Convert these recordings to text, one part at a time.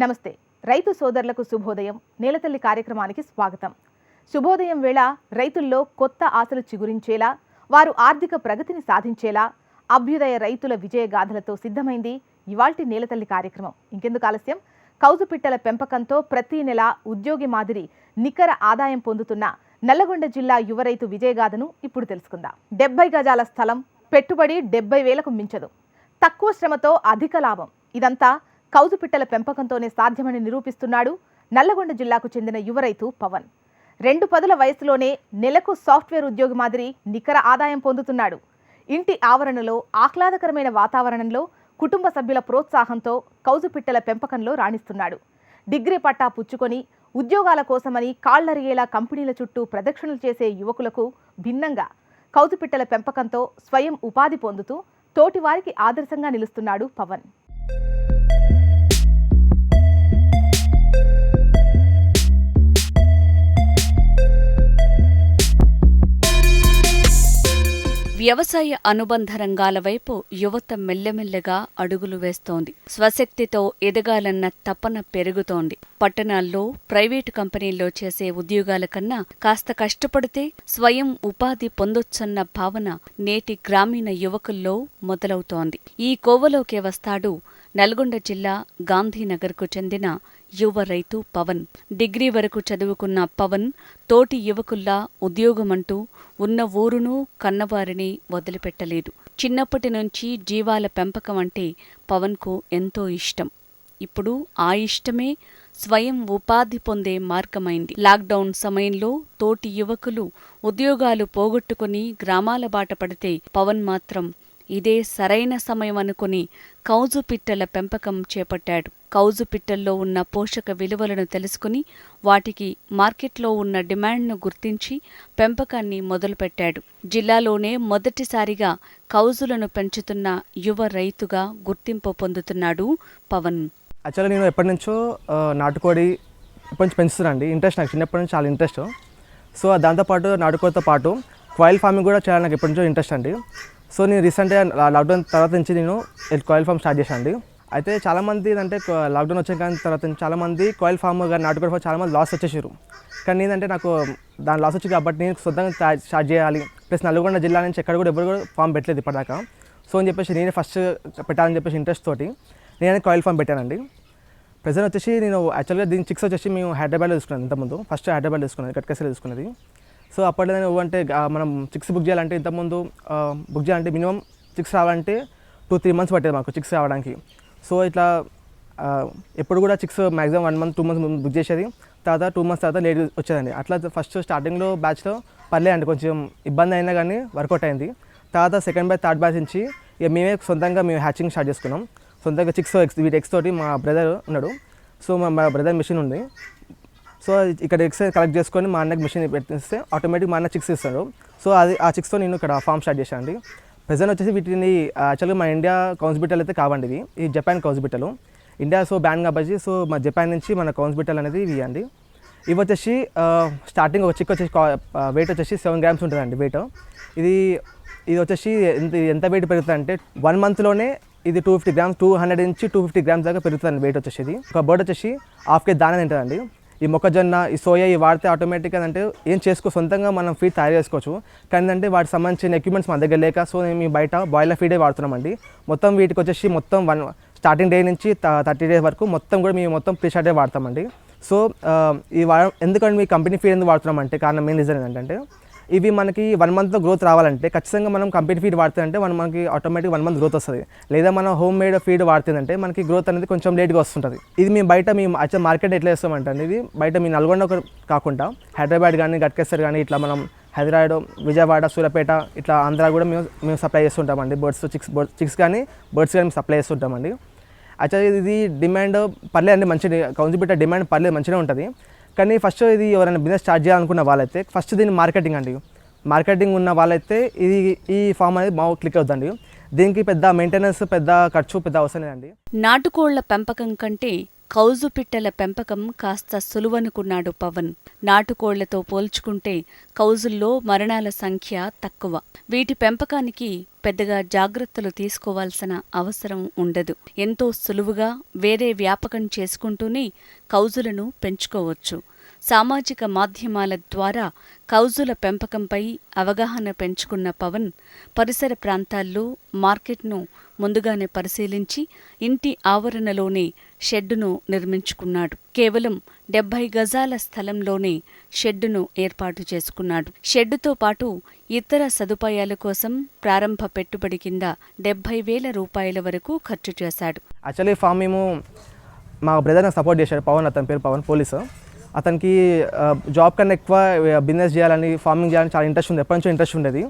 నమస్తే. రైతు సోదరులకు శుభోదయం. నేలతల్లి కార్యక్రమానికి స్వాగతం. శుభోదయం వేళ రైతుల్లో కొత్త ఆశలు చిగురించేలా వారు ఆర్థిక ప్రగతిని సాధించేలా అభ్యుదయ రైతుల విజయగాథలతో సిద్ధమైంది ఇవాల్టి నేలతల్లి కార్యక్రమం. ఇంకెందుకు ఆలస్యం? కౌజు పిట్టల పెంపకంతో ప్రతి నెల ఉద్యోగి మాదిరి నికర ఆదాయం పొందుతున్న నల్లగొండ జిల్లా యువ రైతు విజయగాథను ఇప్పుడు తెలుసుకుందాం. డెబ్బై గజాల స్థలం పెట్టుబడి డెబ్బై వేలకు మించదు. తక్కువ శ్రమతో అధిక లాభం. ఇదంతా కౌజు పిట్టల పెంపకంతోనే సాధ్యమని నిరూపిస్తున్నాడు నల్లగొండ జిల్లాకు చెందిన యువ రైతు పవన్. రెండు పదుల వయసులోనే నెలకు సాఫ్ట్వేర్ ఉద్యోగి మాదిరి నికర ఆదాయం పొందుతున్నాడు. ఇంటి ఆవరణలో ఆహ్లాదకరమైన వాతావరణంలో కుటుంబ సభ్యుల ప్రోత్సాహంతో కౌజుపిట్టల పెంపకంలో రాణిస్తున్నాడు. డిగ్రీ పట్టా పుచ్చుకొని ఉద్యోగాల కోసమని కాళ్ళరిగేలా కంపెనీల చుట్టూ ప్రదక్షిణలు చేసే యువకులకు భిన్నంగా కౌజుపిట్టల పెంపకంతో స్వయం ఉపాధి పొందుతూ తోటివారికి ఆదర్శంగా నిలుస్తున్నాడు పవన్. వ్యవసాయ అనుబంధ రంగాల వైపు యువత మెల్లమెల్లగా అడుగులు వేస్తోంది. స్వశక్తితో ఎదగాలన్న తపన పెరుగుతోంది. పట్టణాల్లో ప్రైవేటు కంపెనీల్లో చేసే ఉద్యోగాల కన్నా కాస్త కష్టపడితే స్వయం ఉపాధి పొందొచ్చన్న భావన నేటి గ్రామీణ యువకుల్లో మొదలవుతోంది. ఈ కోవలోకే వస్తాడు నల్గొండ జిల్లా గాంధీనగర్కు చెందిన యువ రైతు పవన్. డిగ్రీ వరకు చదువుకున్న పవన్ తోటి యువకుల్లా ఉద్యోగమంటూ ఉన్న ఊరును కన్నవారిని వదిలిపెట్టలేదు. చిన్నప్పటి నుంచి జీవాల పెంపకం అంటే పవన్కు ఎంతో ఇష్టం. ఇప్పుడు ఆ ఇష్టమే స్వయం ఉపాధి పొందే మార్గమైంది. లాక్డౌన్ సమయంలో తోటి యువకులు ఉద్యోగాలు పోగొట్టుకుని గ్రామాల బాట పడితే పవన్ మాత్రం ఇదే సరైన సమయం అనుకుని కౌజు పిట్టల పెంపకం చేపట్టాడు. కౌజు పిట్టల్లో ఉన్న పోషక విలువలను తెలుసుకుని వాటికి మార్కెట్లో ఉన్న డిమాండ్ను గుర్తించి పెంపకాన్ని మొదలుపెట్టాడు. జిల్లాలోనే మొదటిసారిగా కౌజులను పెంచుతున్న యువ రైతుగా గుర్తింపు పొందుతున్నాడు పవన్. యాక్చువల్గా నేను ఎప్పటి నుంచో నాటుకోడి ఎప్పటి నుంచి పెంచుతున్నాను అండి. ఇంట్రెస్ట్ నాకు చిన్నప్పటి నుంచి చాలా ఇంట్రెస్ట్. సో దాంతోపాటు నాటుకోడితో పాటు కాయిల్ ఫార్మింగ్ కూడా చాలా నాకు ఎప్పటి నుంచో ఇంట్రెస్ట్ అండి. సో నేను రీసెంట్గా లాక్డౌన్ తర్వాత నుంచి నేను కాయిల్ ఫామ్ స్టార్ట్ చేశాను అండి అయితే చాలామంది అంటే లాక్డౌన్ వచ్చిన కానీ తర్వాత చాలామంది కోయిల్ ఫామ్ కానీ నాటుకోడి ఫామ్ చాలామంది లాస్ వచ్చేసారు కానీ ఏంటంటే నాకు దాని లాస్ వచ్చింది కాబట్టి నేను సొంతంగా స్టార్ట్ చేయాలి. ప్లస్ నల్గొండ జిల్లా నుంచి ఎక్కడ కూడా ఎవరు కూడా ఫామ్ పెట్టలేదు ఇప్పటిదాకా. సో అని చెప్పేసి నేనే ఫస్ట్ పెట్టాలని చెప్పేసి ఇంట్రెస్ట్ తోటి నేనే కాయిల్ ఫామ్ పెట్టానండి. ప్రజెంట్ వచ్చేసి నేను యాక్చువల్గా దీని చిక్స్ వచ్చేసి మేము హైదరాబాద్లో తీసుకున్నాను ఇంతకుముందు. ఫస్ట్ హైదరాబాద్లో తీసుకున్నాను కట్కసీలో తీసుకున్నది. సో అప్పట్లో నేను అంటే మనం చిక్స్ బుక్ చేయాలంటే ఇంతకుముందు బుక్ చేయాలంటే మినిమం చిక్స్ రావాలంటే టూ త్రీ మంత్స్ పట్టేది మాకు చిక్స్ రావడానికి. సో ఇట్లా ఎప్పుడు కూడా chicks maximum one month two months book చేసేది. తర్వాత టూ మంత్స్ తర్వాత లేట్ వచ్చేదండి. అట్లా ఫస్ట్ స్టార్టింగ్లో బ్యాచ్లో పర్లే అండి కొంచెం ఇబ్బంది అయినా కానీ వర్కౌట్ అయింది. తర్వాత సెకండ్ బ్యాచ్ థర్డ్ బ్యాచ్ నుంచి ఇక మేమే సొంతంగా మేము హ్యాచింగ్ స్టార్ట్ చేసుకున్నాం. సొంతంగా చిక్స్ ఎక్స్ వీటి ఎక్స్ తోటి మా బ్రదర్ ఉన్నాడు. సో మా మా బ్రదర్ మిషన్ ఉంది. సో ఇక్కడ ఎక్స్ కలెక్ట్ చేసుకొని మా అన్నకి మిషన్ పెట్టిస్తే ఆటోమేటిక్ మా అన్న చిక్స్ ఇస్తాడు సో అది ఆ చిక్స్తో నేను ఇక్కడ ఫామ్ స్టార్ట్ చేశాను అండి ప్రజెంట్ వచ్చేసి వీటిని యాక్చువల్గా మా ఇండియా కౌన్సిబిటల్ అయితే కావండి ఇది ఈ జపాన్ కౌన్సిబిటలు ఇండియా సో బ్యాన్ కాబట్టి సో మా జపాన్ నుంచి మన కౌన్సిబిటల్ అనేది ఇవి అండి. ఇవి వచ్చేసి స్టార్టింగ్ ఒక చిక్ వచ్చేసి వెయిట్ వచ్చేసి సెవెన్ గ్రామ్స్ ఉంటుందండి వెయిట్ ఇది ఇది వచ్చేసి ఎంత ఎంత వెయిట్ పెరుగుతుంది అంటే వన్ మంత్లోనే ఇది two fifty grams two hundred నుంచి టూ ఫిఫ్టీ గ్రామ్స్ దాకా పెరుగుతుంది వెయిట్ వచ్చేసి ఒక బర్డ్ వచ్చేసి హాఫ్ కేజీ దానా తింటుందండి. ఈ మొక్కజొన్న ఈ సోయా ఇవి వాడితే ఆటోమేటిక్గా అంటే ఏం చేసుకో సొంతంగా మనం ఫీడ్ తయారు చేసుకోవచ్చు. కానీ అంటే వాటికి సంబంధించిన ఎక్విప్మెంట్స్ మన దగ్గర లేక సో మేము బయట బాయిలర్ ఫీడే వాడుతున్నామండి. మొత్తం వీటికి వచ్చేసి మొత్తం వన్ స్టార్టింగ్ డే నుంచి థర్టీ డేస్ వరకు మొత్తం కూడా మేము మొత్తం ప్రీ వాడతామండి. సో ఈ వాడ ఎందుకంటే మీ కంపెనీ ఫీడ్ ఎందుకు వాడుతున్నామంటే కారణం మెయిన్ రీజన్ ఏంటంటే ఇవి మనకి వన్ మంత్లో గ్రోత్ రావాలంటే ఖచ్చితంగా మనం కంపెనీ ఫీడ్ వాడుతుందంటే మనం మనకి ఆటోమేటిక్ వన్ మంత్ గ్రోత్ వస్తుంది. లేదా మనం హోమ్ మేడ్ ఫీడ్ వాడుతుందంటే మనకి గ్రోత్ అనేది కొంచెం లేట్గా వస్తుంటుంది. ఇది మేము బయట మేము అచ్చా మార్కెట్ ఎట్లా చేస్తామంటే ఇది బయట మీ నల్గొండ ఒక కాకుండా హైదరాబాద్ కానీ గట్కేసర్ కానీ ఇట్లా మనం హైదరాబాద్ విజయవాడ సూర్యాపేట ఇట్లా ఆంధ్ర కూడా మేము మేము సప్లై చేస్తుంటామండి. బర్డ్స్ చిక్స్ బర్డ్ చిక్స్ కానీ బర్డ్స్ కానీ సప్లై చేస్తుంటామండి. యాక్చువల్లీ ఇది డిమాండ్ పర్లేదు అండి మంచి కౌన్సిబిట డిమాండ్ పర్లేదు మంచిగా ఉంటుంది. కానీ ఫస్ట్ ఇది ఎవరైనా బిజినెస్ స్టార్ట్ చేయాలనుకున్న వాళ్ళైతే ఫస్ట్ దీని మార్కెటింగ్ అండి. మార్కెటింగ్ ఉన్న వాళ్ళైతే ఇది ఈ ఫామ్ అనేది బాగా క్లిక్ అవుతుందండి. దీనికి పెద్ద మెయింటెనెన్స్ పెద్ద ఖర్చు పెద్ద అవసరం లేదండి. నాటుకోళ్ళ పెంపకం కంటే కౌజు పిట్టల పెంపకం కాస్త సులువనుకున్నాడు పవన్. నాటుకోళ్ళతో పోల్చుకుంటే కౌజుల్లో మరణాల సంఖ్య తక్కువ. వీటి పెంపకానికి పెద్దగా జాగ్రత్తలు తీసుకోవాల్సిన అవసరం ఉండదు. ఎంతో సులువుగా వేరే వ్యాపకం చేసుకుంటూనే కౌజులను పెంచుకోవచ్చు. సామాజిక మాధ్యమాల ద్వారా కౌజుల పెంపకంపై అవగాహన పెంచుకున్న పవన్ పరిసర ప్రాంతాల్లో మార్కెట్ను ముందుగానే పరిశీలించి ఇంటి ఆవరణలోనే షెడ్డును నిర్మించుకున్నాడు. కేవలం డెబ్బై గజాల స్థలంలోనే షెడ్డును ఏర్పాటు చేసుకున్నాడు. షెడ్డుతో పాటు ఇతర సదుపాయాల కోసం ప్రారంభ పెట్టుబడి కింద డెబ్బై వేల రూపాయల వరకు ఖర్చు చేశాడు. యాక్చువల్లీ ఫామ్ మేము మా బ్రదర్ సపోర్ట్ చేశాడు. పవన్ అతని పేరు పవన్ పోలీసు. అతనికి జాబ్ కన్నా ఎక్కువ బిజినెస్ చేయాలని ఫార్మింగ్ చేయాలని చాలా ఇంట్రెస్ట్ ఉంది. ఎప్పటి నుంచో ఇంట్రెస్ట్ ఉండేది.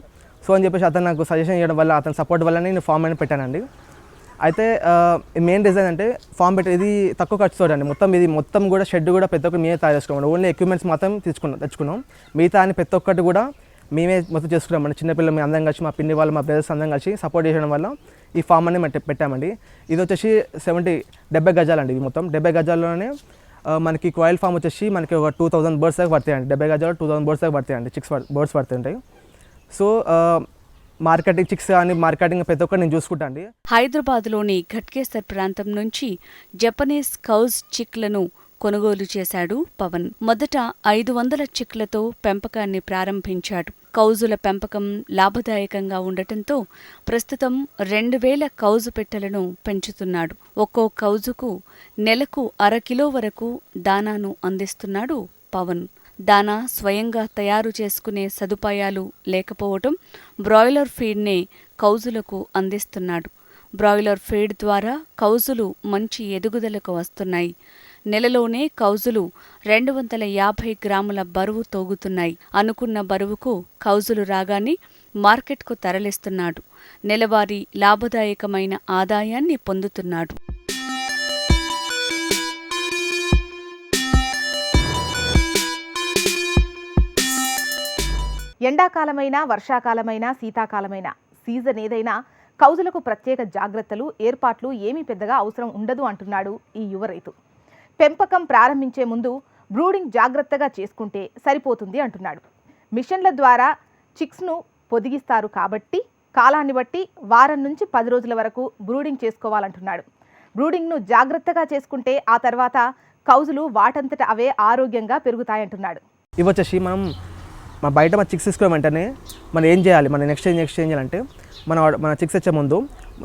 సో అని చెప్పేసి అతను నాకు సజెషన్ చేయడం వల్ల అతని సపోర్ట్ వల్ల నేను ఫామ్ అని పెట్టానండి. అయితే మెయిన్ రీజన్ అంటే ఫామ్ పెట్టి ఇది తక్కువ ఖర్చుతో అండి. మొత్తం ఇది మొత్తం కూడా షెడ్ కూడా ప్రతి ఒక్కటి మేమే తయారు చేసుకున్నాం. ఓన్లీ ఎక్విప్మెంట్స్ మాత్రం తెచ్చుకున్నాం తెచ్చుకున్నాం. మిగతా అని ప్రతి ఒక్కటి కూడా మేమే మొత్తం చేసుకున్నాం అండి. చిన్నపిల్లలు మేము అందరం కలిసి మా పిన్ని వాళ్ళు మా బ్రదర్స్ అందరం కలిసి సపోర్ట్ చేయడం వల్ల ఈ ఫామ్ అనేది పెట్టామండి. ఇది వచ్చేసి సెవెంటీ డెబ్బై గజాలండి ఇది మొత్తం. డెబ్బై గజాల్లోనే మనకి కాయిల్ ఫామ్ వచ్చేసి మనకి ఒక టూ థౌసండ్ బర్డ్స్ దాకా పడతాయండి. డెబ్బై గజాలు టూ థౌసండ్ బర్డ్స్ దాకా పడతాయండి. చిక్స్ బర్డ్స్ పడుతుంటాయి సో మార్కెటింగ్ చిక్స్ కానీ మార్కెటింగ్ ప్రతి ఒక్కటి నేను చూసుకుంటాను అండి హైదరాబాద్లోని ఘట్కేసర్ ప్రాంతం నుంచి జపనీస్ కౌజ్ చిక్లను కొనుగోలు చేశాడు పవన్. మొదట ఐదు వందల చిక్లతో పెంపకాన్ని ప్రారంభించాడు. కౌజుల పెంపకం లాభదాయకంగా ఉండటంతో ప్రస్తుతం రెండు వేల కౌజు పెట్టెలను పెంచుతున్నాడు. ఒక్కో కౌజుకు నెలకు అరకిలో వరకు దానాను అందిస్తున్నాడు పవన్. దానా స్వయంగా తయారు చేసుకునే సదుపాయాలు లేకపోవటం బ్రాయిలర్ ఫీడ్నే కౌజులకు అందిస్తున్నాడు. బ్రాయిలర్ ఫీడ్ ద్వారా కౌజులు మంచి ఎదుగుదలకు వస్తున్నాయి. నెలలోనే కౌజులు రెండు వందల యాభై గ్రాముల బరువు తోగుతున్నాయి. అనుకున్న బరువుకు కౌజులు రాగానే మార్కెట్కు తరలిస్తున్నాడు. నెలవారీ లాభదాయకమైన ఆదాయాన్ని పొందుతున్నాడు. ఎండాకాలమైనా వర్షాకాలమైనా శీతాకాలమైనా సీజన్ ఏదైనా కౌజులకు ప్రత్యేక జాగ్రత్తలు ఏర్పాట్లు ఏమీ పెద్దగా అవసరం ఉండదు అంటున్నాడు ఈ యువ రైతు. పెంపకం ప్రారంభించే ముందు బ్రూడింగ్ జాగ్రత్తగా చేసుకుంటే సరిపోతుంది అంటున్నాడు. మిషన్ల ద్వారా చిక్స్ను పొదిగిస్తారు కాబట్టి కాలాన్ని బట్టి వారం నుంచి పది రోజుల వరకు బ్రూడింగ్ చేసుకోవాలంటున్నాడు. బ్రూడింగ్ను జాగ్రత్తగా చేసుకుంటే ఆ తర్వాత కౌజులు వాటంతట అవే ఆరోగ్యంగా పెరుగుతాయంటున్నాడు. ఇవి వచ్చేసి మనం మా బయట మన చిక్స్ తీసుకున్న వెంటనే మనం ఏం చేయాలి? మన నెక్స్ట్ ఏం నెక్స్ట్ ఏం చేయాలంటే మన మన చిక్స్ వచ్చే ముందు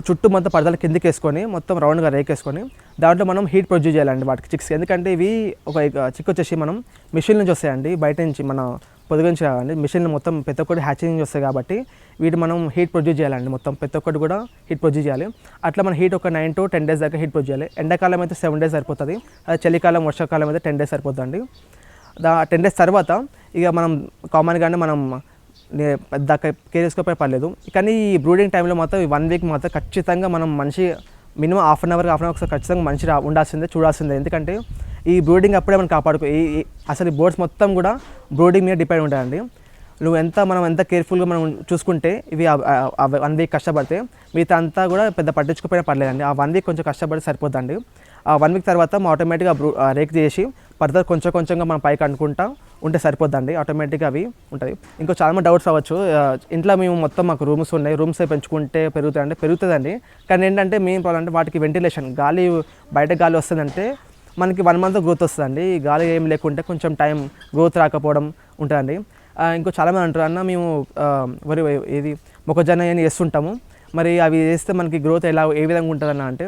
చుట్టూ మొత్తం పడదలు కిందకి వేసుకొని మొత్తం రౌండ్గా రేకేసుకొని దాంట్లో మనం హీట్ ప్రొడ్యూస్ చేయాలండి వాటికి చిక్స్. ఎందుకంటే ఇవి ఒక చిక్ వచ్చేసి మనం మిషన్ నుంచి వస్తాయండి. బయట నుంచి మన పొదుగు నుంచి రావండి. మిషన్లు మొత్తం ప్రతి ఒక్కటి హ్యాచింగ్ నుంచి వస్తాయి కాబట్టి వీటి మనం హీట్ ప్రొడ్యూస్ చేయాలండి మొత్తం. ప్రతి ఒక్కటి కూడా హీట్ ప్రొడ్యూస్ చేయాలి. అట్లా మన హీట్ ఒక నైన్ టు టెన్ డేస్ దాకా హీట్ ప్రొడ్యూస్ చేయాలి. ఎండాకాలం అయితే సెవెన్ డేస్ సరిపోతుంది. అదే చలికాలం వర్షాకాలం అయితే టెన్ డేస్ సరిపోతుందండి. దా టెన్ డేస్ తర్వాత ఇక మనం కామన్గానే మనం పెద్ద కేర్ చేసుకోకపోయినా పర్లేదు కానీ ఈ బ్రూడింగ్ టైంలో మాత్రం ఈ వన్ వీక్ మాత్రం ఖచ్చితంగా మనం మనిషి minimum half an hour half an hour ఒకసారి ఖచ్చితంగా మనిషి రా ఉండాల్సిందే చూడాల్సిందే. ఎందుకంటే ఈ బ్రూడింగ్ అప్పుడే మనం కాపాడుకో ఈ అసలు ఈ బోర్డ్స్ మొత్తం కూడా బ్రూడింగ్ మీద డిపెండ్ ఉంటాయండి. నువ్వు ఎంత మనం ఎంత కేర్ఫుల్గా మనం చూసుకుంటే ఇవి వన్ వీక్ కష్టపడితే మిగతా అంతా కూడా పెద్ద పట్టించుకోపోయినా పర్లేదండి. ఆ వన్ వీక్ కొంచెం కష్టపడి సరిపోద్దండి. ఆ వన్ వీక్ తర్వాత మనం ఆటోమేటిక్గా బ్రూ రేక్ చేసి ఫర్దర్ కొంచెం కొంచెంగా మనం పైకి అనుకుంటా ఉంటే సరిపోద్దండి. ఆటోమేటిక్గా అవి ఉంటుంది. ఇంకో చాలా మంది డౌట్స్ అవ్వచ్చు ఇంట్లో మేము మొత్తం మాకు రూమ్స్ ఉన్నాయి. రూమ్స్ పెంచుకుంటే పెరుగుతాయంటే పెరుగుతుందండి. కానీ ఏంటంటే మెయిన్ ప్రాబ్లం అంటే వాటికి వెంటిలేషన్ గాలి బయట గాలి వస్తుందంటే మనకి వన్ మంత్ గ్రోత్ వస్తుందండి. ఈ గాలి ఏం లేకుంటే కొంచెం టైం గ్రోత్ రాకపోవడం ఉంటుందండి. ఇంకో చాలామంది అంటారు అన్న మేము వరి ఇది మొక్కజొన్న అని వేస్తుంటాము. మరి అవి వేస్తే మనకి గ్రోత్ ఎలా ఏ విధంగా ఉంటుందన్న అంటే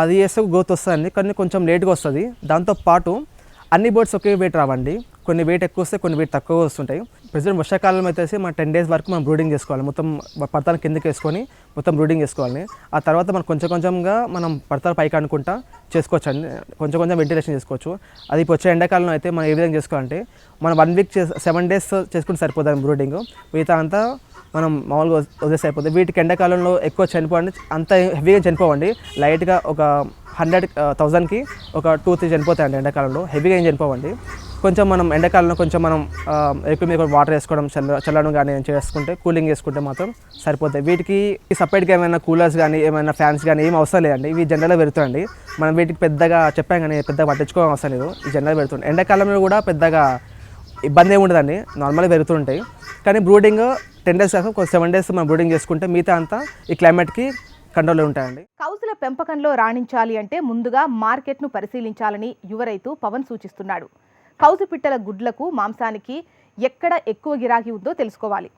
అది వేస్తే గ్రోత్ వస్తుందండి. కానీ కొంచెం లేట్గా వస్తుంది. దాంతోపాటు అన్ని బర్డ్స్ ఒకే వెయిట్ రావండి. కొన్ని వెయిట్ ఎక్కువ వస్తే కొన్ని వెయిట్ తక్కువ వస్తుంటాయి. ప్రజెంట్ వర్షాకాలం అయితే మన టెన్ డేస్ వరకు మనం బ్రూడింగ్ చేసుకోవాలి. మొత్తం పడతాను కిందకి వేసుకొని మొత్తం బ్రూడింగ్ చేసుకోవాలి. ఆ తర్వాత మనం కొంచెం కొంచెంగా మనం పడతాలు పైకి అనుకుంటా చేసుకోవచ్చు అండి కొంచెం కొంచెం వెంటిలేషన్ చేసుకోవచ్చు. అది ఇప్పుడు వచ్చే ఎండాకాలంలో అయితే మనం ఏ విధంగా చేసుకోవాలంటే మనం వన్ వీక్ సెవెన్ డేస్ చేసుకుంటే సరిపోతుంది బ్రూడింగ్ మిగతా అంతా మనం మామూలుగా వదిలేసి అయిపోతుంది వీటికి ఎండాకాలంలో ఎక్కువ చనిపోండి అంత హెవీగా చనిపోవండి. లైట్గా ఒక హండ్రెడ్ థౌజండ్కి ఒక టూ త్రీ చనిపోతాయండి ఎండాకాలంలో. హెవీగా ఏం చనిపోవండి. కొంచెం మనం ఎండాకాలంలో కొంచెం మనం ఎక్కువ మీద వాటర్ వేసుకోవడం చల్ల చల్లడం కానీ చేసుకుంటే కూలింగ్ చేసుకుంటే మాత్రం సరిపోతాయి. వీటికి సపరేట్గా ఏమైనా కూలర్స్ కానీ ఏమైనా ఫ్యాన్స్ కానీ ఏం అవసరం లేదండి. ఇవి జనరల్గా పెడుతుందండి మనం వీటికి పెద్దగా చెప్పాం కానీ పెద్దగా పట్టించుకోవడం అవసరం లేదు. ఈ జనరల్ పెడుతుంది ఎండాకాలంలో కూడా పెద్దగా ఇబ్బంది ఏమి ఉండదండి. నార్మల్గా పెరుగుతుంటాయి. కానీ బ్రూడింగ్ టెన్ డేస్ కాక ఒక సెవెన్ డేస్ మనం బ్రూడింగ్ చేసుకుంటే మిగతా అంతా ఈ క్లైమేట్కి కంట్రోల్లో ఉంటాయండి. కౌసుల పెంపకంలో రాణించాలి అంటే ముందుగా మార్కెట్ను పరిశీలించాలని యువ రైతు పవన్ సూచిస్తున్నాడు. కౌసుపిట్టల గుడ్లకు మాంసానికి ఎక్కడ ఎక్కువ గిరాకీ ఉందో తెలుసుకోవాలి.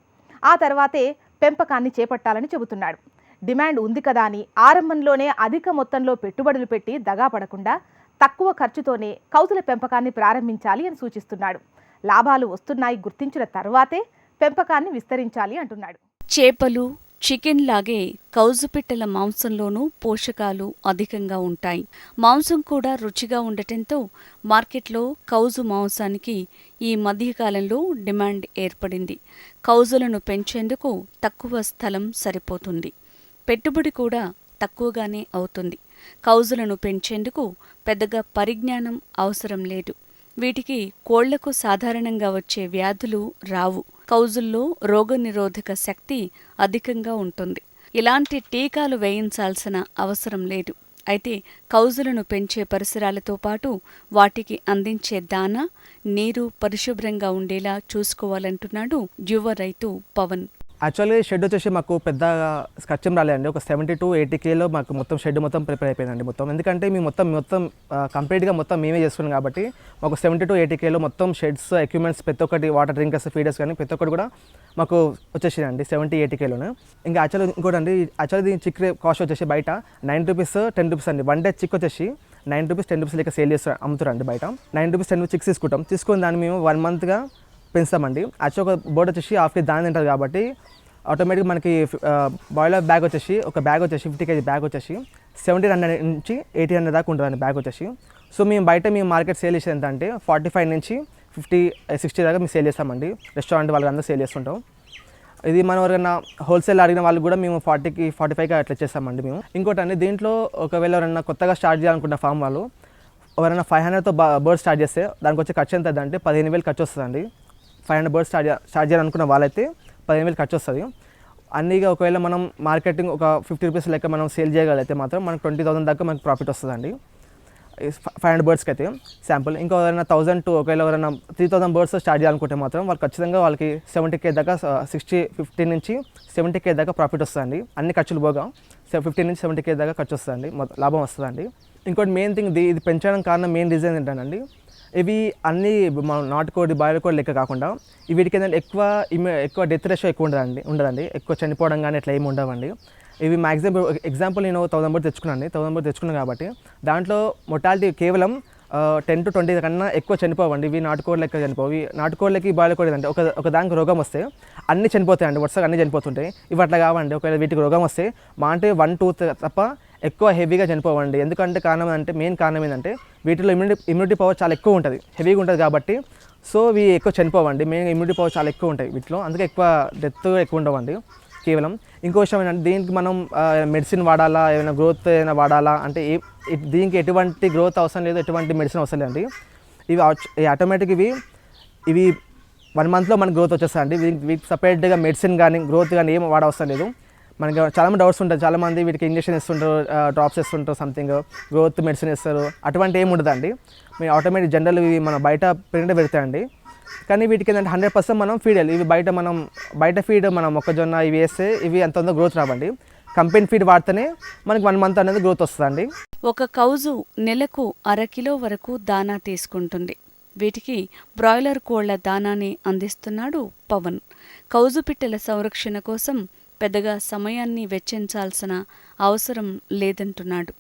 ఆ తర్వాతే పెంపకాన్ని చేపట్టాలని చెబుతున్నాడు. డిమాండ్ ఉంది కదా అని ఆరంభంలోనే అధిక మొత్తంలో పెట్టుబడులు పెట్టి దగా పడకుండా తక్కువ ఖర్చుతోనే కౌసుల పెంపకాన్ని ప్రారంభించాలి అని సూచిస్తున్నాడు. లాభాలు వస్తున్నాయి గుర్తించిన తర్వాతే పెంపకాన్ని విస్తరించాలి అంటున్నాడు. చేపలు చికెన్ లాగే కౌజుపిట్టల మాంసంలోనూ పోషకాలు అధికంగా ఉంటాయి. మాంసం కూడా రుచిగా ఉండటంతో మార్కెట్లో కౌజు మాంసానికి ఈ మధ్యకాలంలో డిమాండ్ ఏర్పడింది. కౌజులను పెంచేందుకు తక్కువ స్థలం సరిపోతుంది. పెట్టుబడి కూడా తక్కువగానే అవుతుంది. కౌజులను పెంచేందుకు పెద్దగా పరిజ్ఞానం అవసరం లేదు. వీటికి కోళ్ళకు సాధారణంగా వచ్చే వ్యాధులు రావు. కౌజుల్లో రోగనిరోధక శక్తి అధికంగా ఉంటుంది. ఇలాంటి టీకాలు వేయించాల్సిన అవసరం లేదు. అయితే కౌజులను పెంచే పరిసరాలతో పాటు వాటికి అందించే దాన నీరు పరిశుభ్రంగా ఉండేలా చూసుకోవాలంటున్నాడు యువ రైతు పవన్. యాక్చువల్లీ షెడ్ వచ్చేసి మాకు పెద్ద ఖర్చం రాలేదండి. ఒక సెవెంటీ టు ఎయిటీ కేలో మాకు మొత్తం షెడ్ మొత్తం ప్రిపేర్ అయిపోయిందండి మొత్తం. ఎందుకంటే మేము మొత్తం మొత్తం కంప్లీట్గా మొత్తం మేమే చేసుకున్నాం కాబట్టి మాకు సెవెంటీ టు ఎయిటీ కేలో మొత్తం షెడ్స్ ఎక్విప్మెంట్స్ ప్రతి ఒక్కటి వాటర్ డ్రింకర్స్ ఫీడర్స్ కానీ ప్రతి ఒక్కటి కూడా మాకు వచ్చేసిందండి సెవెంటీ ఎయిటీ కేలోనే ఇంకా యాక్చువల్లీ ఇంకోటి అండి యాక్చువల్లీ దీని చిక్ కాస్ట్ వచ్చేసి బయట నైన్ రూపీస్ టెన్ రూపీస్ అండి. వన్ డే చిక్ వచ్చేసి నైన్ రూపీస్ టెన్ రూపీస్ లెక్క సేల్ చేస్తారు అమ్ముతారండి బయట. Nine rupees ten rupees chicks తీసుకుంటాం. తీసుకుని దాన్ని మేము వన్ మంత్గా పెంచుతామండి. యాక్చువల్ ఒక బోర్డు వచ్చేసి హాఫ్ కేజీ దాని తింటారు కాబట్టి ఆటోమేటిక్గా మనకి బాయిలర్ బ్యాగ్ వచ్చేసి ఒక బ్యాగ్ వచ్చేసి ఫిఫ్టీ కేజీ బ్యాగ్ వచ్చేసి సెవెంటీన్ హండ్రెడ్ నుంచి ఎయిటీ హండ్రెడ్ దాకా ఉంటుందండి బ్యాగ్ వచ్చేసి. సో మేము బయట మేము మార్కెట్ సేల్ చేసేది ఎంత అంటే ఫార్టీ ఫైవ్ నుంచి ఫిఫ్టీ సిక్స్టీ దాకా మేము సేల్ చేస్తామండి. రెస్టారెంట్ వాళ్ళకి అందరూ సేల్ చేస్తుంటాం. ఇది మనం ఎవరైనా హోల్సేల్ అడిగిన వాళ్ళు కూడా మేము ఫార్టీకి ఫార్టీ ఫైవ్కి అట్లా చేస్తామండి మేము. ఇంకోటి అండి దీంట్లో ఒకవేళ ఎవరైనా కొత్తగా స్టార్ట్ చేయాలనుకున్న ఫామ్ వాళ్ళు ఎవరైనా ఫైవ్ హండ్రెడ్తో బర్డ్ స్టార్ట్ చేస్తే దానికి వచ్చే ఖర్చు ఎంత అంటే పదిహేను వేలు ఖర్చు వస్తుందండి. Five hundred birds start start చేయాలనుకున్న వాళ్ళైతే పదిహేను వేలు ఖర్చు వస్తుంది అన్నీగా ఒకవేళ మనం మార్కెటింగ్ ఒక ఫిఫ్టీ రూపీస్ లెక్క మనం సేల్ చేయగలిగితే మాత్రం మనకు ట్వంటీ థౌసండ్ దాకా మనకు ప్రాఫిట్ వస్తుందండి. ఫైవ్ హండ్రెడ్ బర్డ్స్కి అయితే శాంపుల్. ఇంకా ఎవరైనా థౌసండ్ టు ఒకవేళ ఎవరైనా త్రీ థౌసండ్ బర్డ్స్ స్టార్ట్ చేయాలనుకుంటే మాత్రం వాళ్ళు ఖచ్చితంగా వాళ్ళకి సెవెంటీ కే దాకా సిక్స్టీ ఫిఫ్టీ నుంచి సెవెంటీ కే దాకా ప్రాఫిట్ వస్తుందండి. అన్ని ఖర్చులు పోగా ఫిఫ్టీ నుంచి సెవెంటీ కే దాకా ఖర్చు వస్తుందండి. మొత్తం లాభం వస్తుందండి. ఇంకోటి మెయిన్ థింగ్ ఇది ఇది పెంచడం కారణం మెయిన్ రీజన్ ఏంటంటే ఇవి అన్ని మన నాటుకోడి బాయిలర్ కోడి లెక్క కాకుండా వీటికి ఏంటంటే ఎక్కువ ఎక్కువ డెత్ రేషియో ఎక్కువ ఉండదండి ఉండదండి. ఎక్కువ చనిపోవడం కానీ ఇట్లా ఏమి ఉండవండి. ఇవి మ్యాక్సిమం ఎగ్జాంపుల్ నేను థౌసండ్ బర్డ్ తెచ్చుకున్నాను థౌసండ్ బర్డ్ తెచ్చుకున్నాను కాబట్టి దాంట్లో మొటాలిటీ కేవలం టెన్ టు ట్వంటీ కన్నా ఎక్కువ చనిపోవండి. ఇవి నాటుకోడి లెక్క చనిపోవు. నాటుకోళ్ళకి బాయిలకోడి అంటే ఒక ఒక దానికి రోగం వస్తే అన్ని చనిపోతాయండి. వరుసగా అన్ని చనిపోతుంటాయి. ఇవి అట్లా కావండి. ఒకవేళ వీటికి రోగం వస్తే మా అంటే వన్ టూ తప్ప ఎక్కువ హెవీగా చనిపోవండి. ఎందుకంటే కారణం అంటే మెయిన్ కారణం ఏంటంటే వీటిలో ఇమ్యూనిటీ ఇమ్యూనిటీ పవర్ చాలా ఎక్కువ ఉంటుంది. హెవీగా ఉంటుంది కాబట్టి సో ఇవి ఎక్కువ చనిపోవండి. మెయిన్ ఇమ్యూనిటీ పవర్ చాలా ఎక్కువ ఉంటాయి వీటిలో. అందుకే ఎక్కువ డెత్ ఎక్కువ ఉండవండి కేవలం. ఇంకో విషయం ఏంటంటే దీనికి మనం మెడిసిన్ వాడాలా? ఏమైనా గ్రోత్ ఏమైనా వాడాలా? అంటే దీనికి ఎటువంటి గ్రోత్ అవసరం లేదు ఎటువంటి మెడిసిన్ అవసరం లేదండి. ఇవి ఆటోమేటిక్ ఇవి ఇవి వన్ మంత్లో మనకి గ్రోత్ వచ్చేస్తాయండి. వీటికి వీటికి సపరేట్గా మెడిసిన్ కానీ గ్రోత్ కానీ ఏం వాడవసరం లేదు. మనకి చాలామంది డౌట్స్ ఉంటాయి చాలామంది వీటికి ఇంజక్షన్ ఇస్తుంటారు డ్రాప్స్ ఇస్తుంటారు సంథింగ్ గ్రోత్ మెడిసిన్ ఇస్తారు అటువంటి ఏమి ఉండదండి. మీ ఆటోమేటిక్ జనరల్ ఇవి మన బయట ప్రింట్ పెడతాయండి. కానీ వీటికి ఏంటంటే హండ్రెడ్ పర్సెంట్ మనం ఫీడ్ ఇవి బయట మనం బయట ఫీడ్ మనం మొక్కజొన్న ఇవి వేస్తే ఇవి ఎంత గ్రోత్ రావండి. కంపెనీ ఫీడ్ వాడితేనే మనకి వన్ మంత్ అనేది గ్రోత్ వస్తుందండి. ఒక కౌజు నెలకు అరకిలో వరకు దానా తీసుకుంటుంది. వీటికి బ్రాయిలర్ కోళ్ళ దానాని అందిస్తున్నాడు పవన్. కౌజు పిట్టల సంరక్షణ కోసం పెద్దగా సమయాన్ని వెచ్చించాల్సిన అవసరం లేదంటున్నాడు.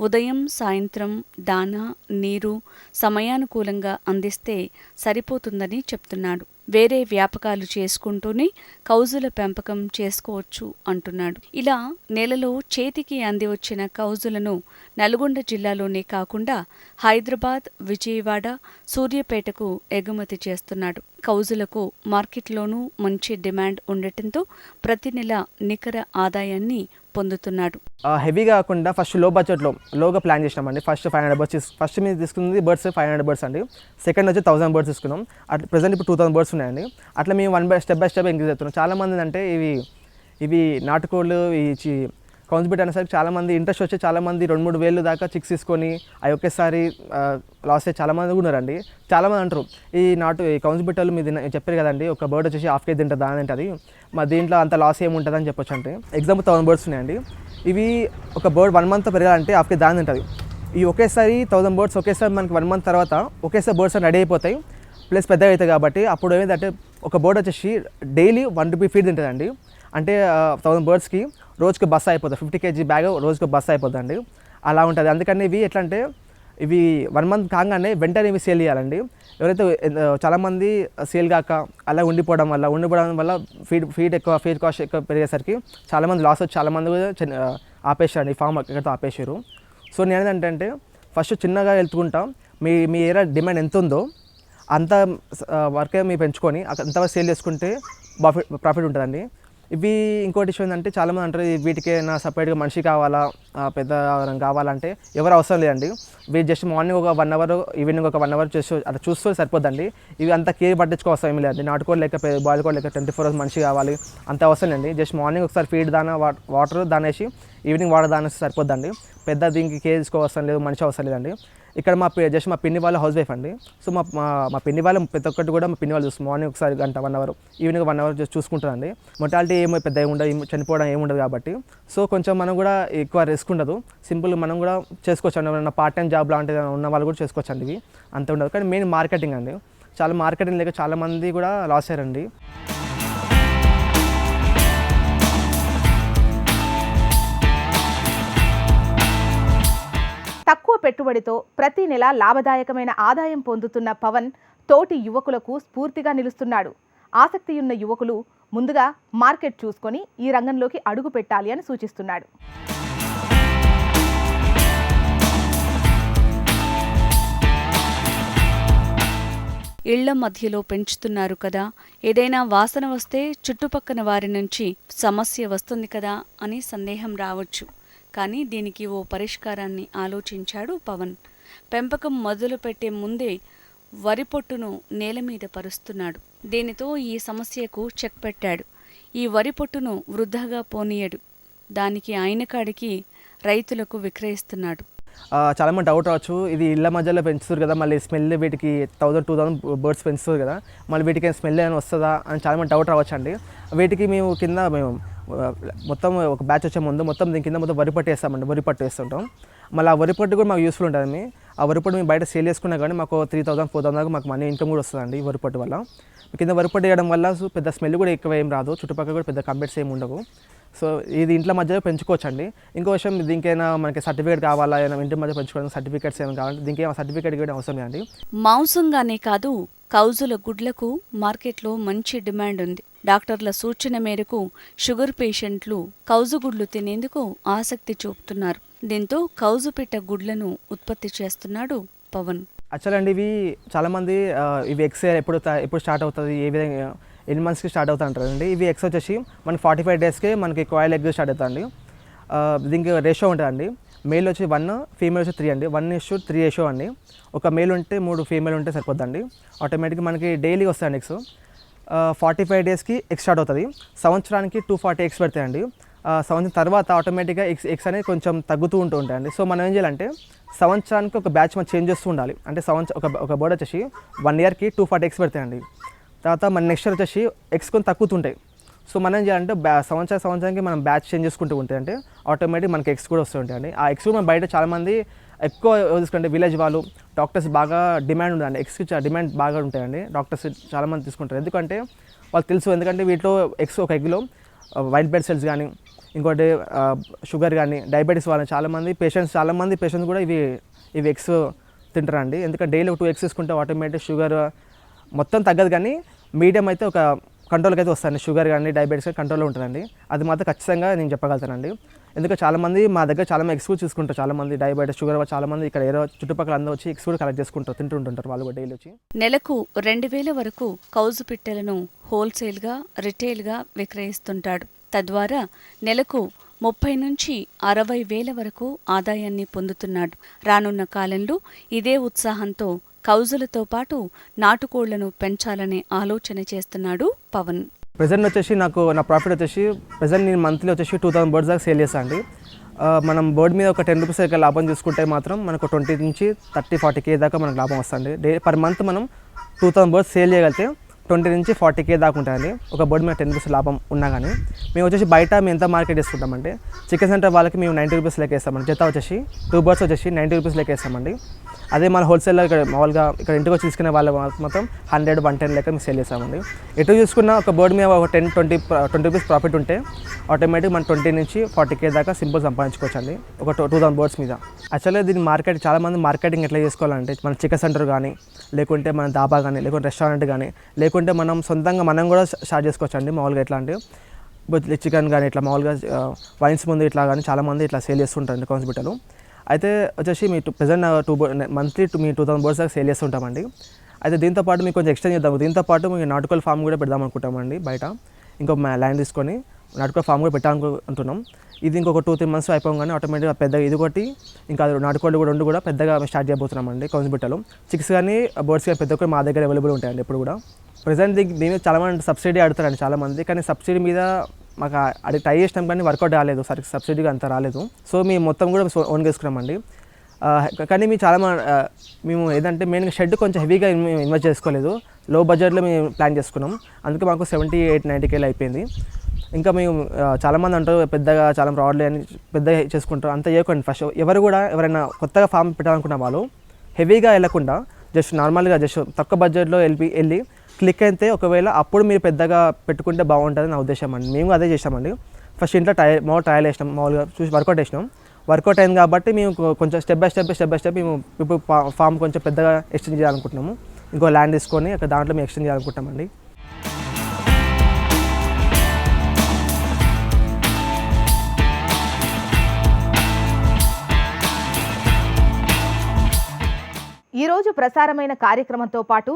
ఉదయం సాయంత్రం దానా నీరు సమయానుకూలంగా అందిస్తే సరిపోతుందని చెప్తున్నాడు. వేరే వ్యాపకాలు చేసుకుంటూనే కౌజుల పెంపకం చేసుకోవచ్చు అంటున్నాడు. ఇలా నెలలో చేతికి అంది వచ్చిన కౌజులను నల్గొండ జిల్లాలోనే కాకుండా హైదరాబాద్ విజయవాడ సూర్యాపేటకు ఎగుమతి చేస్తున్నాడు. కౌజులకు మార్కెట్లోనూ మంచి డిమాండ్ ఉండటంతో ప్రతి నెల నికర ఆదాయాన్ని పొందుతున్నాడు. హెవీ కాకుండా ఫస్ట్లో బడ్జెట్లో లోగా ప్లాన్ చేసినామండి first five hundred birds first మీరు తీసుకుంది బర్డ్స్ ఫైవ్ హండ్రెడ్ బర్డ్స్ అండి. సెకండ్ వచ్చి థౌసండ్ బర్డ్స్ తీసుకున్నాం. అట్లా ప్రజెంట్ ఇప్పుడు టూ థౌసండ్ బర్డ్స్ ఉన్నాయండి. అట్లా మేము one by step by step increase అవుతున్నాం చాలా మంది అంటే ఇవి ఇవి నాటుకోళ్ళు ఈ కౌన్స్ బిట్ అనేసరికి చాలామంది ఇంట్రెస్ట్ వచ్చి చాలామంది రెండు మూడు వేలు దాకా చిక్స్ తీసుకొని అవి ఒకేసారి లాస్ అయ్యి చాలామంది ఉన్నారండి. చాలామంది అంటారు ఈ నాటు ఈ కౌన్స్ బిట్టలు చెప్పారు కదండి ఒక బర్డ్ వచ్చేసి హాఫ్ కేజీ తింటుంది? దాని తింటుంది మా దీంట్లో అంత లాస్ ఏముంటుంది అని చెప్పొచ్చు అంటే ఎగ్జాంపుల్ థౌసండ్ బర్డ్స్ ఉన్నాయండి. ఇవి ఒక బర్డ్ వన్ మంత్ పెరగాలంటే హాఫ్ కేజీ దాని తింటుంది. ఈ ఒకేసారి థౌసండ్ బర్డ్స్ ఒకేసారి మనకి వన్ మంత్ తర్వాత ఒకేసారి బర్డ్స్ రెడీ అయిపోతాయి. ప్లస్ పెద్దగా అవుతాయి కాబట్టి అప్పుడు ఏమైందంటే ఒక బర్డ్ వచ్చేసి డైలీ వన్ రూపీ ఫీడ్ తింటుందండి. అంటే థౌసండ్ బర్డ్స్కి రోజుకి బస్ అయిపోతుంది. ఫిఫ్టీ కేజీ బ్యాగ్ రోజుకి బస్ అయిపోతుందండి. అలా ఉంటుంది. అందుకని ఇవి ఎట్లా అంటే ఇవి వన్ మంత్ కాగానే వెంటనే ఇవి సేల్ చేయాలండి. ఎవరైతే చాలామంది సేల్ కాక అలా ఉండిపోవడం వల్ల ఉండిపోవడం వల్ల ఫీడ్ ఫీడ్ ఎక్కువ ఫీడ్ కాస్ట్ ఎక్కువ పెరిగేసరికి చాలామంది లాస్ వచ్చి చాలామంది కూడా చని- ఆపేశారండి. ఫామ్ ఎక్కడితో ఆపేసారు సో నేను ఏంటంటే ఫస్ట్ చిన్నగా వెళ్తుకుంటా మీ మీ ఏరియా డిమాండ్ ఎంత ఉందో అంత వర్కే మీరు పెంచుకొని అక్కడ అంతవరకు సేల్ చేసుకుంటే ప్రాఫిట్ ప్రాఫిట్ ఉంటుందండి. ఇవి ఇంకోటి ఇష్యూ ఏంటంటే చాలామంది అంటారు వీటికి నా సపరేట్గా మనిషి కావాలా? పెద్ద కావాలంటే ఎవరు అవసరం లేదండి. వీటి జస్ట్ మార్నింగ్ ఒక వన్ అవర్ ఈవినింగ్ ఒక వన్ అవర్ చేసి అట్లా చూస్తూ సరిపోద్దండి. ఇవి అంత కేర్ పట్టించుకో ఏమి లేదండి. నాటుకోడి లేక బాయిల్ కోడి లేక ట్వంటీ ఫోర్ అవర్స్ మనిషి కావాలి అంత అవసరం లేదండి. జస్ట్ మార్నింగ్ ఒకసారి ఫీడ్ దానా వాటర్ దానేసి ఈవినింగ్ వాటర్ దానేసి సరిపోద్దండి. పెద్ద దీనికి కేర్ తీసుకోవసరం లేదు మనిషి అవసరం లేదండి. ఇక్కడ మా పి- జస్ట్ మా పిన్ని వాళ్ళ హౌస్ వైఫ్ అండి. సో మా మా పిన్ని వాళ్ళ ప్రతి ఒక్కటి కూడా మా పిన్ని వాళ్ళు చూస్తాం మార్నింగ్ ఒకసారి గంట one hour evening one hour చూసుకుంటుందండి mortality ఏమో పెద్ద ఉండదు చనిపోవడం ఏముండదు కాబట్టి. సో కొంచెం మనం కూడా ఎక్కువ రిస్క్ ఉండదు. సింపుల్ మనం కూడా చేసుకోవచ్చు అండి. ఏమైనా పార్ట్ టైం జాబ్ లాంటిది ఏమైనా ఉన్న వాళ్ళు కూడా చేసుకోవచ్చు అండి ఇవి. అంత ఉండదు. కానీ మెయిన్ మార్కెటింగ్ అండి. చాలా మార్కెటింగ్ లేక చాలామంది కూడా లాస్ అయ్యారండి. తక్కువ పెట్టుబడితో ప్రతి నెల లాభదాయకమైన ఆదాయం పొందుతున్న పవన్ తోటి యువకులకు స్ఫూర్తిగా నిలుస్తున్నాడు. ఆసక్తియున్న యువకులు ముందుగా మార్కెట్ చూసుకొని ఈ రంగంలోకి అడుగు పెట్టాలి అని సూచిస్తున్నాడు. ఇళ్ళ మధ్యలో పెంచుతున్నారు కదా. ఏదైనా వాసన వస్తే చుట్టుపక్కన వారి నుంచి సమస్య వస్తుంది కదా అని సందేహం రావచ్చు. కానీ దీనికి ఓ పరిష్కారాన్ని ఆలోచించాడు పవన్. పెంపకం మొదలుపెట్టే ముందే వరి పొట్టును నేల మీద పరుస్తున్నాడు. దీనితో ఈ సమస్యకు చెక్ పెట్టాడు. ఈ వరి పొట్టును వృధాగా పోనీయడు. దానికి ఆయన కాడికి రైతులకు విక్రయిస్తున్నాడు. చాలా మంది డౌట్ రావచ్చు. ఇది ఇళ్ళ మధ్యలో పెంచుతారు కదా మళ్ళీ స్మెల్ వీటికి థౌసండ్ టూ థౌసండ్ బర్డ్స్ పెంచుతారు కదా మళ్ళీ వీటికి స్మెల్ ఏమైనా వస్తుందా అని చాలా మంది డౌట్ రావచ్చు అండి వీటికి మేము కింద మేము మొత్తం ఒక బ్యాచ్ వచ్చే ముందు మొత్తం దీని కింద మొత్తం వరి పట్టు వేస్తామండి వరి పట్టు వేస్తుంటాం. మళ్ళీ ఆ వరి పట్టు కూడా మాకు యూస్ఫుల్ ఉంటుంది ఆ వరి పట్టు మేము బయట సేల్ చేసుకున్నా కానీ మాకు త్రీ థౌసండ్ ఫోర్ థౌసండ్ దాకా మాకు మనీ ఇన్కమ్ కూడా వస్తుందండి ఈ వరి పట్టు వల్ల. కింద వరి పట్టు వేయడం వల్ల పెద్ద స్మెల్ కూడా ఎక్కువ ఏం రాదు. చుట్టుపక్కల కూడా పెద్ద కంప్లైంట్స్ ఏమి ఉండవు. సో ఇది ఇంట్లో మధ్య పెంచుకోవచ్చు అండి ఇంకో విషయం దీనికైనా మనకి సర్టిఫికేట్ కావాలా? ఏమైనా ఇంటి మధ్య పెంచుకోవడానికి సర్టిఫికేట్స్ ఏమైనా కావాలి దీనికి ఏమైనా సర్టిఫికేట్ కూడా అవసరం అండి మాంసంగానే కాదు కౌజుల గుడ్లకు మార్కెట్లో మంచి డిమాండ్ ఉంది. డాక్టర్ల సూచన మేరకు షుగర్ పేషెంట్లు కౌజు గుడ్లు తినేందుకు ఆసక్తి చూపుతున్నారు. దీంతో కౌజు పిట్ట గుడ్లను ఉత్పత్తి చేస్తున్నాడు పవన్. యాక్చువల్ అండి ఇవి చాలామంది ఇవి ఎక్స్ ఎప్పుడు ఎప్పుడు స్టార్ట్ అవుతుంది ఏ విధంగా ఎన్ని మంత్స్కి స్టార్ట్ అవుతా అంటారండి ఇవి ఎక్స్ వచ్చేసి మనకి ఫార్టీ ఫైవ్ డేస్కి మనకి కాయిల్ ఎగ్ స్టార్ట్ అవుతుంది దీనికి రేషియో ఉంటుందండి. మేల్ వచ్చి వన్ ఫీమేల్ వచ్చి త్రీ అండి. వన్ ఇష్యూ త్రీ ఇష్యూ అండి. ఒక మేల్ ఉంటే మూడు ఫీమేల్ ఉంటే సరిపోద్దండి. ఆటోమేటిక్గా మనకి డైలీ వస్తాయండి ఎగ్స్ ఫార్టీ ఫైవ్ డేస్కి ఎక్స్ స్టార్ట్ అవుతుంది. సంవత్సరానికి టూ ఫార్టీ ఎక్స్ పెడతాయండి. సంవత్సరం తర్వాత ఆటోమేటిక్గా ఎక్స్ ఎక్స్ అనేది కొంచెం తగ్గుతూ ఉంటూ ఉంటాయండి. సో మనం ఏం చేయాలంటే సంవత్సరానికి ఒక బ్యాచ్ మనం చేంజ్ చేస్తూ ఉండాలి. అంటే సంవత్సరం ఒక ఒక బర్డ్ వచ్చేసి వన్ ఇయర్కి టూ ఫార్టీ ఎక్స్ పెడతాయండి. తర్వాత మన నెక్స్ట్ ఇయర్ వచ్చేసి ఎక్స్ కొన్ని తగ్గుతుంటాయి. సో మనం ఏం చేయాలంటే బ్యా సంవత్సరం సంవత్సరానికి మనం బ్యాచ్ చేంజ్ చేసుకుంటూ ఉంటే అంటే ఆటోమేటిక్ మనకి ఎక్స్ కూడా వస్తూ ఉంటాయండి. ఆ ఎక్స్ కూడా మనం బయట చాలామంది ఎక్కువ తీసుకుంటే విలేజ్ వాళ్ళు డాక్టర్స్ బాగా డిమాండ్ ఉందండి. ఎక్స్కి డిమాండ్ బాగా ఉంటాయండి. డాక్టర్స్ చాలామంది తీసుకుంటారు. ఎందుకంటే వాళ్ళు తెలుసు ఎందుకంటే వీటిలో ఎక్స్ ఒక ఎగ్లో వైట్ బ్లడ్ సెల్స్ కానీ ఇంకోటి షుగర్ కానీ డయాబెటీస్ వాళ్ళని చాలామంది పేషెంట్స్ చాలామంది పేషెంట్స్ కూడా ఇవి ఇవి ఎగ్స్ తింటారండి. ఎందుకంటే డైలీ ఒక టూ ఎగ్స్ తీసుకుంటే ఆటోమేటిక్ షుగర్ మొత్తం తగ్గదు కానీ మీడియం అయితే ఒక కంట్రోల్కి అయితే వస్తుంది షుగర్ కానీ డయాబెటీస్ కంట్రోల్లో ఉంటుందండి. అది మాత్రం ఖచ్చితంగా నేను చెప్పగలుగుతానండి. ఎందుకంటే చాలామంది మా దగ్గర చాలా మంది ఎక్స్క్యూజ్ కూడా చూసుకుంటారు చాలామంది డయాబెటీస్ షుగర్ చాలామంది ఇక్కడ ఏదో చుట్టుపక్కల అందరూ వచ్చి ఎక్స్ కూడా కలెక్ట్ చేసుకుంటారు తింటుంటుంటారు వాళ్ళు కూడా డైలీ వచ్చి. నెలకు రెండు వేల వరకు కౌజు పిట్టెలను హోల్సేల్గా రిటైల్గా విక్రయిస్తుంటాడు. తద్వారా నెలకు ముప్పై నుంచి అరవై వేల వరకు ఆదాయాన్ని పొందుతున్నాడు. రానున్న కాలంలో ఇదే ఉత్సాహంతో కౌజులతో పాటు నాటుకోళ్ళను పెంచాలనే ఆలోచన చేస్తున్నాడు పవన్. ప్రజెంట్ వచ్చేసి నాకు నా ప్రాఫిట్ వచ్చేసి ప్రజెంట్ నేను మంత్లీ వచ్చేసి టూ థౌసండ్ బర్డ్స్ దాకా సేల్ చేస్తాను మనం బర్డ్ మీద ఒక టెన్ రూపీస్ దగ్గర లాభం చూసుకుంటే మాత్రం మనకు ట్వంటీ నుంచి థర్టీ ఫార్టీ కే దాకా మనకు లాభం వస్తుంది. డే పర్ మంత్ మనం టూ థౌసండ్ బర్డ్స్ సేల్ చేయగలిగితే ట్వంటీ నుంచి ఫార్టీ కే దాకా ఉంటాయండి. ఒక బర్డ్ మీద టెన్ రూపీస్ లాభం ఉన్నా కానీ మేము వచ్చేసి బయట మేము ఎంత మార్కెట్ చేసుకుంటామంటే చికెన్ సెంటర్ వాళ్ళకి మేము నైంటీ రూపీస్ లెక్క వేస్తామండి జత వచ్చేసి టూ బర్డ్స్ వచ్చేసి నైంటీ రూపీస్ లెక్క వేస్తామండి అదే మన హోల్సేల్ ఇక్కడ మామూలుగా ఇక్కడ ఇంటికి వచ్చి తీసుకునే వాళ్ళు మాత్రం హండ్రెడ్ వన్ టెన్ లెక్క మేము సేల్ చేస్తామండి. ఎటు చూసుకున్నా ఒక బర్డ్ మీద ఒక ten twenty twenty rupees profit ఉంటే ఆటోమేటిక్ మన ట్వంటీ నుంచి ఫార్టీ కే దాకా సింపుల్ సంపాదించుకోవచ్చు అండి ఒక టూ టూ థౌసండ్ బర్డ్స్ మీద. యాక్చువల్గా దీని మార్కెట్ చాలామంది మార్కెటింగ్ ఎట్లా చేసుకోవాలంటే మన చికెన్ సెంటర్ కానీ లేకుంటే మన దాబా కానీ లేకుంటే రెస్టారెంట్ కానీ లేకుంటే మనం సొంతంగా మనం కూడా స్టార్ట్ చేసుకోవచ్చు అండి మామూలుగా ఎట్లా అంటే. చికెన్ కానీ ఇట్లా మామూలుగా వైన్స్ ముందు ఇట్లా కానీ చాలామంది ఇట్లా సేల్ చేస్తుంటారండి కాన్స్పిటల్ అయితే వచ్చేసి మీ ప్రజెంట్ టూ మంత్లీ టూ మీ టూ థౌసండ్ బోర్డ్స్ దాకా సేల్ చేస్తుంటామండి. అయితే దీంతో పాటు మీకు కొంచెం ఎక్స్టెండ్ చేద్దాం దీంతో పాటు మీకు నాటుకోల్ ఫామ్ కూడా పెడదాం అనుకుంటామండి బయట. ఇంకో ల్యాండ్ తీసుకొని నాటుకోల్ ఫామ్ కూడా పెట్టాలనుకుంటున్నాం ఇది ఇంకొక టూ త్రీ మంత్స్ అయిపోగానే ఆటోమేటిక్గా పెద్దగా ఇది ఒకటి ఇంకా నాటుకోళ్ళు కూడా రెండు కూడా పెద్దగా స్టార్ట్ చేయబోతున్నామండి కౌన్సిపిట్టలు చిక్స్ కానీ బర్డ్స్ కానీ పెద్ద ఒక్కరు మా దగ్గర అవైలబుల్ ఉంటాయండి ఇప్పుడు కూడా. ప్రజెంట్ దీనికి దీని మీద చాలామంది సబ్సిడీ అడుగుతారండి చాలామంది. కానీ సబ్సిడీ మీద మాకు అది ట్రై చేసినాం కానీ వర్కౌట్ రాలేదు సరి సబ్సిడీగా అంత రాలేదు. సో మేము మొత్తం కూడా ఓన్ చేసుకున్నామండి. కానీ మేము చాలా మేము ఏదంటే మెయిన్గా షెడ్ కొంచెం హెవీగా ఇన్వెస్ట్ చేసుకోలేదు. లో బడ్జెట్లో మేము ప్లాన్ చేసుకున్నాం. అందుకే మాకు సెవెంటీ ఎయిట్ నైంటీ కేలు అయిపోయింది. ఇంకా మేము చాలామంది అంటారు పెద్దగా చాలా ప్రాబ్లం అని పెద్దగా చేసుకుంటారు. అంత చేయకండి. ఫస్ట్ ఎవరు కూడా ఎవరైనా కొత్తగా ఫామ్ పెట్టాలనుకున్న వాళ్ళు హెవీగా వెళ్ళకుండా జస్ట్ నార్మల్గా జస్ట్ తక్కువ బడ్జెట్లో వెళ్ళి వెళ్ళి క్లిక్ అయితే ఒకవేళ అప్పుడు మీరు పెద్దగా పెట్టుకుంటే బాగుంటుంది నా ఉద్దేశం అండి. మేము అదే చేసామండి ఫస్ట్ ఇంట్లో ట్రయల్ మామూలు ట్రయల్ వేసినాం. మామూలుగా చూసి వర్కౌట్ వేసినాం. వర్కౌట్ అయింది కాబట్టి మేము కొంచెం step by step step by step మేము ఇప్పుడు ఫామ్ కొంచెం పెద్దగా ఎక్స్టెండ్ చేయాలనుకుంటున్నాము. ఇంకో ల్యాండ్ తీసుకొని అక్కడ దాంట్లో మేము ఎక్స్టెండ్ చేయాలనుకుంటామండి. ఈరోజు ప్రసారమైన కార్యక్రమంతో పాటు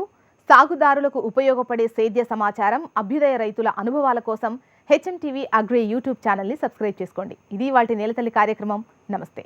సాగుదారులకు ఉపయోగపడే సేద్య సమాచారం అభ్యుదయ రైతుల అనుభవాల కోసం హెచ్ఎం టీవీ అగ్రి యూట్యూబ్ ఛానల్ని సబ్స్క్రైబ్ చేసుకోండి. ఇది వాటి నేలతల్లి కార్యక్రమం. నమస్తే.